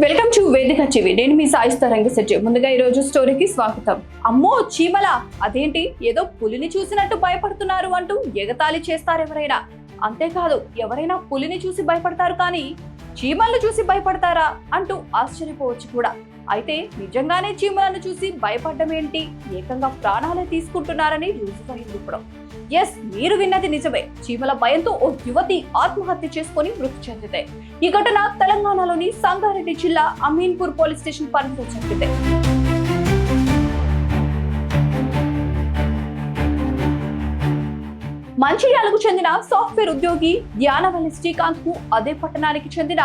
Welcome to వేదిక TV. నేను మీ సాయిస్తా రంగశెట్టి ముందుగా ఈరోజు స్టోరీకి స్వాగతం. అమ్మో చీమల! అదేంటి? ఏదో పులిని చూసినట్టు భయపడుతున్నారు అంటూ ఎగతాళి చేస్తారు ఎవరైనా అంతేకాదు ఎవరైనా పులిని చూసి భయపడతారు కానీ చీమలను చూసి భయపడతారా అంటూ ఆశ్చర్యపోవచ్చు కూడా. అయితే నిజంగానే చీమలను చూసి భయపడ్డం ఏంటి ఏకంగా ప్రాణాలే తీసుకుంటున్నారని రుజువైంది ఇప్పుడు ఎస్ మీరు విన్నది నిజమే. చీమల భయంతో ఓ యువతి ఆత్మహత్య చేసుకొని మృతి చెందితే ఈ ఘటన తెలంగాణలోని సంగారెడ్డి జిల్లా అమీన్పూర్ పోలీస్ స్టేషన్ పరిధిలో జరిగింది. మంచిర్యాలకు చెందిన సాఫ్ట్వేర్ ఉద్యోగి ధ్యానవల్లి శ్రీకాంత్కు అదే పట్టణానికి చెందిన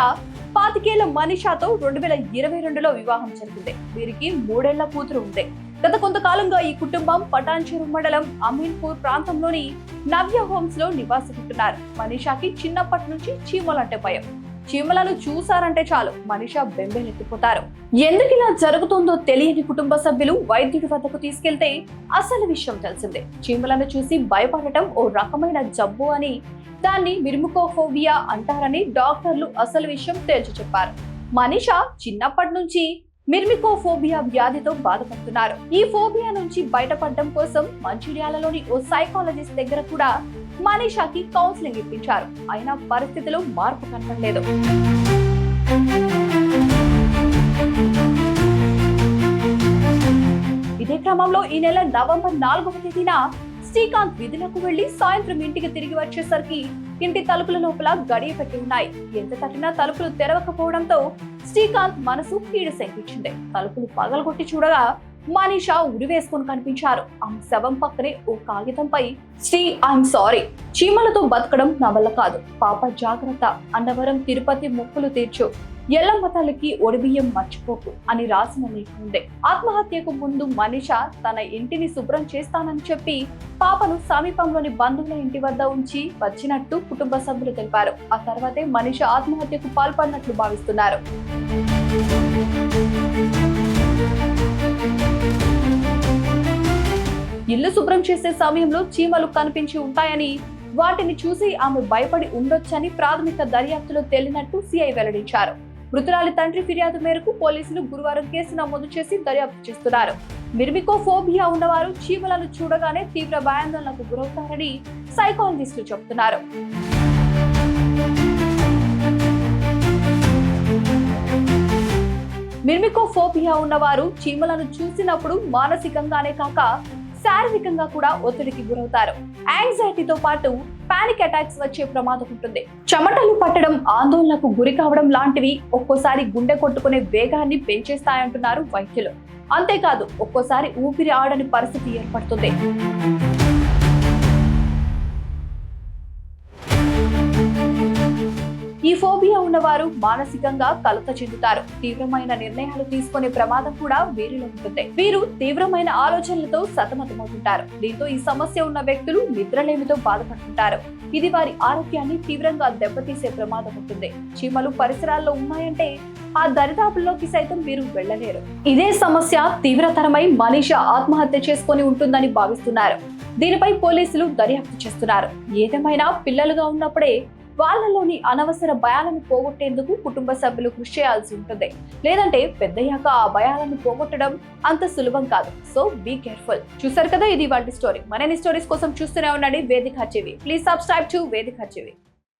పాతికేళ్ళ మనీషాతో రెండు వేల ఇరవై రెండులో వివాహం జరిగింది. వీరికి మూడేళ్ళ కూతురు ఉంది. గత కొంతకాలంగా ఈ కుటుంబం పటాన్చెరు మండలం అమీన్పూర్ ప్రాంతంలోని నవ్య హోమ్స్లో నివాసిస్తున్నారు మనీషాకి చిన్నప్పటి నుంచి చీమలంటే భయం. చీమలను చూశారంటే చాలు. మనిషా బెంబెలెత్తిపోతారు. ఎందుకు ఇలా జరుగుతుందో తెలియని కుటుంబ సభ్యులు వైద్యుడి వద్దకు తీసుకెళ్తే అసలు విషయం తెలిసిందే. చీమలను చూసి భయపడటం ఓ రకమైన జబ్బు అని దాన్ని మిర్ముకోఫోబియా అంటారని డాక్టర్లు అసలు విషయం తేల్చి చెప్పారు. మనీషా చిన్నప్పటి నుంచి మిర్మికోఫోబియా వ్యాధితో బాధపడుతున్నారు. ఈ ఫోబియా నుంచి బయటపడడం కోసం మంచిర్యాలలోని ఓ సైకాలజిస్ట్ దగ్గర కూడా మనీషాకి కౌన్సిలింగ్ ఇప్పించారు. అయినా పరిస్థితిలో మార్పు కనపడలేదు. ఇదే క్రమంలో ఈ నెల నవంబర్ నాలుగవ తేదీన శ్రీకాంత్ విధులకు వెళ్ళి సాయంత్రం ఇంటికి తిరిగి వచ్చేసరికి ఇంటి తలుపుల లోపల గడియ పెట్టి ఉన్నాయి. ఎంత తట్టినా తలుపులు తెరవకపోవడంతో శ్రీకాంత్ మనసు కీడు శంకించింది. తలుపులు పగలగొట్టి చూడగా మనీషా ఉరివేసుకుని కనిపించారు. ఆమె శవం పక్కనే ఓ కాగితంపై శ్రీ ఐఎమ్ సారీ. చీమలతో బతకడం నా వల్ల కాదు. పాప జాగ్రత్త. అన్నవరం తిరుపతి మొక్కులు తీర్చు. ఎల్లమ్మ తల్లికి ఒడిబియ్యం మర్చిపోకు అని రాసిన లేఖ ఉండే. ఆత్మహత్యకు ముందు మనిష తన ఇంటిని శుభ్రం చేస్తానని చెప్పి పాపను సమీపంలోని బంధువుల ఇంటి వద్ద ఉంచి వచ్చినట్టు కుటుంబ సభ్యులు తెలిపారు. ఆ తర్వాతే మనిష ఆత్మహత్యకు పాల్పడినట్లు భావిస్తున్నారు. ఇల్లు శుభ్రం చేసే సమయంలో చీమలు కనిపించి ఉంటాయని వాటిని చూసి ఆమె భయపడి ఉండొచ్చని ప్రాథమిక దర్యాప్తులో తేలినట్టు సిఐ వెల్లడించారు. మృతురాలి తండ్రి ఫిర్యాదు మేరకు పోలీసులు గురువారం కేసు నమోదు చేసి దర్యాప్తు చేస్తున్నారు. మిర్మికోఫోబియా ఉన్నవారు చీమలను చూడగానే తీవ్ర భయాందోళనకు గురవుతారని సైకాలజిస్టులు చెబుతున్నారు. మిర్మికోఫోబియా ఉన్నవారు చీమలను చూసినప్పుడు మానసికంగానే కాక శారీరకంగా కూడా ఒత్తిడికి గురవుతారు. యాంగ్జైటీతో పాటు పానిక్ అటాక్స్ వచ్చే ప్రమాదం ఉంటుంది. చెమటలు పట్టడం ఆందోళనకు గురి కావడం లాంటివి ఒక్కోసారి గుండె కొట్టుకునే వేగాన్ని పెంచేస్తాయంటున్నారు వైద్యులు. అంతేకాదు ఒక్కోసారి ఊపిరి ఆడని పరిస్థితి ఏర్పడుతుంది. ఉన్నవారు మానసికంగా కలత చెందుతారు. తీవ్రమైన నిర్ణయాలు తీసుకునే ప్రమాదం కూడా వీరిలో ఉంటుంది. వీరు తీవ్రమైన ఆలోచనలతో సతమతమవుతుంటారు. దీంతో ఈ సమస్య ఉన్న వ్యక్తులు నిద్రలేమితో బాధపడుతుంటారు. ఇది వారి ఆరోగ్యాన్ని తీవ్రంగా దెబ్బతీసే ప్రమాదం ఉంటుంది. చీమలు పరిసరాల్లో ఉన్నాయంటే ఆ దరిదాపుల్లోకి సైతం వీరు వెళ్ళలేరు. ఇదే సమస్య తీవ్రతరమై మనీష ఆత్మహత్య చేసుకొని ఉంటుందని భావిస్తున్నారు. దీనిపై పోలీసులు దర్యాప్తు చేస్తున్నారు. ఏదేమైనా పిల్లలుగా ఉన్నప్పుడే వాళ్ళలోని అనవసర భయాలను పోగొట్టేందుకు కుటుంబ సభ్యులు కృషి చేయాల్సి ఉంటుంది. లేదంటే పెద్దయ్యాక ఆ భయాలను పోగొట్టడం అంత సులభం కాదు. సో బీ కేర్ఫుల్ చూసారు కదా ఇది వాటి స్టోరీ మరిన్ని స్టోరీస్ కోసం చూస్తూనే ఉండండి. వేదిక చెవి ప్లీజ్ సబ్స్క్రైబ్ టు వేదిక చెవి